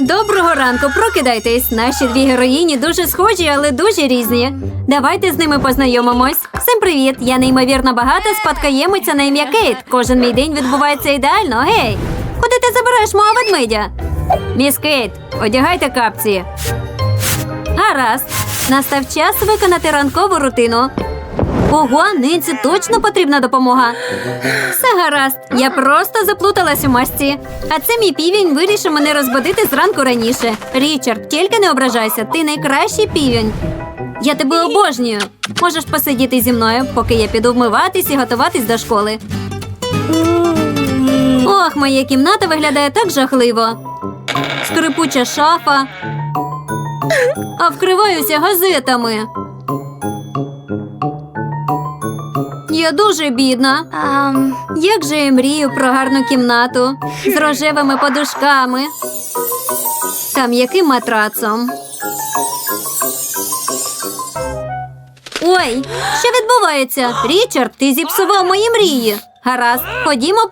Доброго ранку, прокидайтесь. Наші дві героїні дуже схожі, але дуже різні. Давайте з ними познайомимось. Всім привіт! Я неймовірно багата спадкоємиця на ім'я Кейт. Кожен мій день відбувається ідеально. Гей! Куди ти забереш мого ведмедя? Міс Кейт, одягайте капці. Гаразд. Настав час виконати ранкову рутину. Ого, Нинці точно потрібна допомога. Все гаразд, я просто заплуталась у масці. А це мій півень вирішив мене розбудити зранку раніше. Річард, тільки не ображайся, ти найкращий півень. Я тебе обожнюю. Можеш посидіти зі мною, поки я піду вмиватись і готуватись до школи. Ох, моя кімната виглядає так жахливо. Скрипуча шафа, а вкриваюся газетами. Я дуже бідна. Як же я мрію про гарну кімнату з рожевими подушками та м'яким матрацом. Ой, що відбувається? Річард, ти зіпсував мої мрії. Гаразд, ходімо